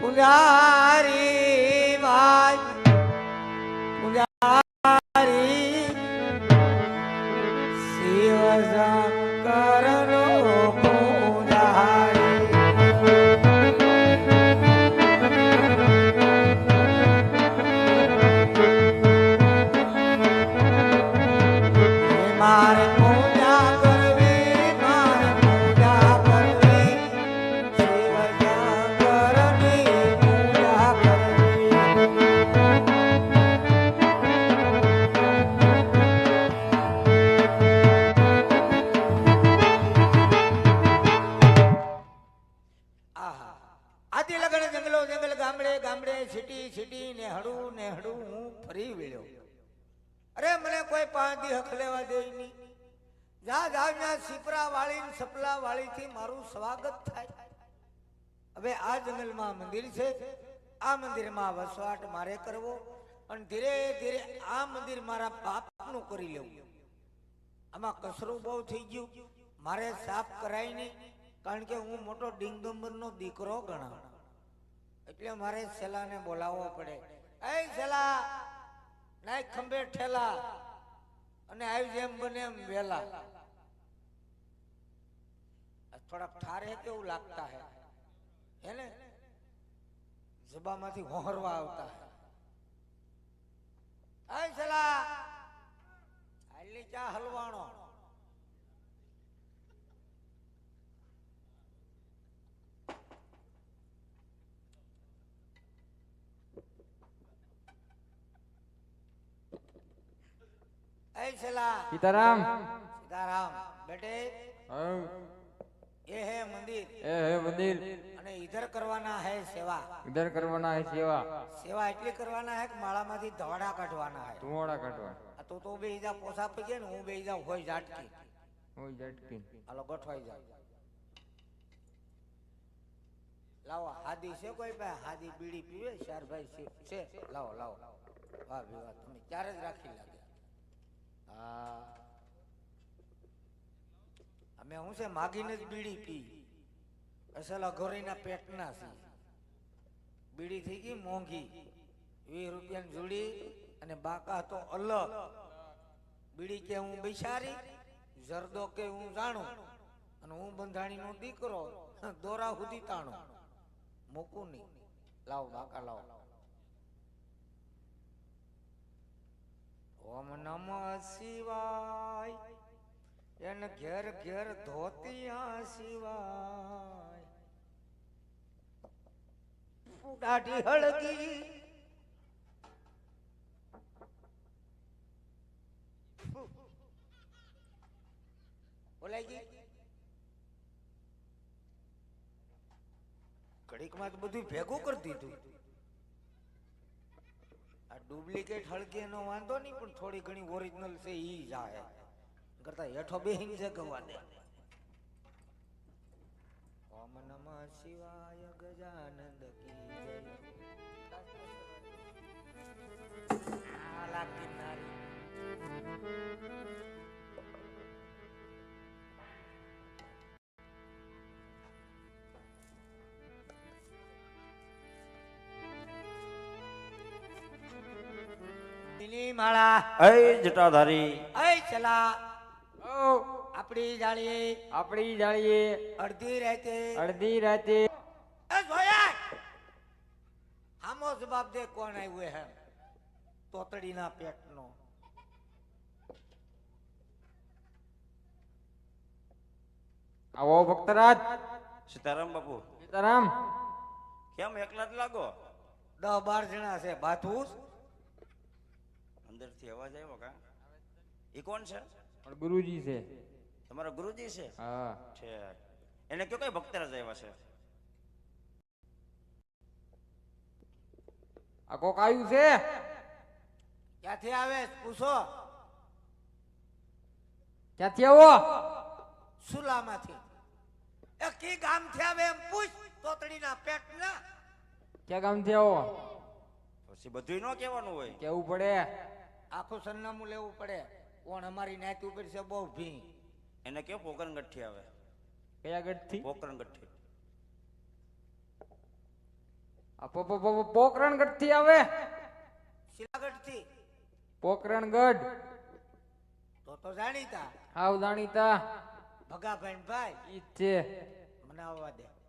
પુજારી ભાઈ પુજારી શિવ શંકર પુજારી મારે આહા. આદિ લગણ જંગલો, જંગલ, ગામડે ગામડે છીટી છીટી ને હડું ને હડું હું ફરી વળ્યો. અરે મને કોઈ પાંચથી હક લેવા દે નહીં. જા જા જા વાળી ને સપલા વાળી થી મારું સ્વાગત થાય. હવે આ જંગલમાં મંદિર છે. આ મંદિરમાં વસવાટ મારે કરવો અને ધીરે ધીરે આ મંદિર મારા બાપનું કરી લેવું. આમાં કસરું બહુ થઈ ગયું. મારે સાફ કરાય નહીં. કારણ કે હું મોટો ડિંગંબરનો દીકરો ગણાવ એટલે મારે સેલાને બોલાવવો પડે. એ સેલા, નાય ખંભે ઠેલા, અને આવી જેમ બને એમ વેલા. થોડાક ઠારે કેવું લાગતા હે? હે ને? જબામાંથી હોહરવા આવતા હે. આય સેલા આલી ચા હલવાણો સીતારામ. સીતારામ બેટે. એ હે એ હે મંદિર. અને ઈધર કરવાના હે સેવા. કરવાના સેવા. સેવા એટલી કરવાના હે કે માળામાંથી ધોડા કાઢવાના હે? ધોડા તો તો બે પોસા પી ગયા ને હું બે હોય જાટકી જાટકી હાલો ગોઠવાઈ જાય લાવો હાદી છે કોઈ ભાઈ હાદી બીડી પીવે? શારભાઈ છે લાવો લાવો. વાહ વિવાહ. તમે ક્યારે જ રાખી લાગે. અમે હું છે માગીને જ બીડી પી. અસલ અઘોરીના પેટના છે. બીડી થઈ ગઈ મોંઘી. વીસ રૂપિયાની જોડી અને બાકા તો અલગ. બીડી કે હું બિચારી જરદો કે હું જાણું. અને હું બંધાણીનો દીકરો, દોરા સુધી તાણું. મૂકું નહીં. લાવ બાકા લાવ. ઓમ નમ શિવાય. એન ઘેર ઘેર ધોતિયા સિવાય. દાઢી હળગી. બોલાઈ ગઈ. ઘડીકમાં તો બધું ભેગું કરી દીધું. આ ડુપ્લિકેટ હળગે નો વાંધો નહીં, પણ થોડી ઘણી ઓરિજિનલ છે, ઈ જાય કરતા હેઠો બેહીને છે ગવા દે ઓમ નમ શિવાય ગજાનંદ કી જય. કિનારી. માળા અય જટાધારી. અય ચલા. આપણી જાળીએ. આપણી જાળીએ. અડધી રાતે. અડધી રાતે. એ જોયા? આમો જવાબ દે કોણ આવ્યું હે? તોતડીના પેટનો. આવો ભક્તરાજ. સીતારામ બાપુ. સીતારામ. કેમ એકલા જ લાગો? દસ બાર જણા છે. બાથુસ અંદરથી અવાજ આવ્યો કા? એ કોણ છે? પણ ગુરુજી છે. તમારા ગુરુજી છે? હા. છે એને કયો કઈ ભક્તરાજ આવ્યા છે? આ કોક આવ્યું છે? ક્યાંથી આવે? પૂછો. ક્યાંથી આવો? સુલામાંથી. એ કી ગામથી આવે એમ પૂછ તોતડીના પેટના. ક્યાં ગામથી આવો? પછી બધું ન કહેવાનું હોય. કેવું પડે? આખું સરનામું લેવું પડે. કોણ અમારી નાત ઉપર છે બહુ ભી એને કે પોકરણ ગઠ્ઠી આવે. કયા ગઠ્ઠી? પોકરણ આ પો- પો- પો- પોકરણગઢથી આવે. શિલાગઢથી પોકરણગઢ તો તો જાણીતા. હાવ જાણીતા. ભગાભાઈ ભાઈ. ઈ જ છે. મને આવવા દે.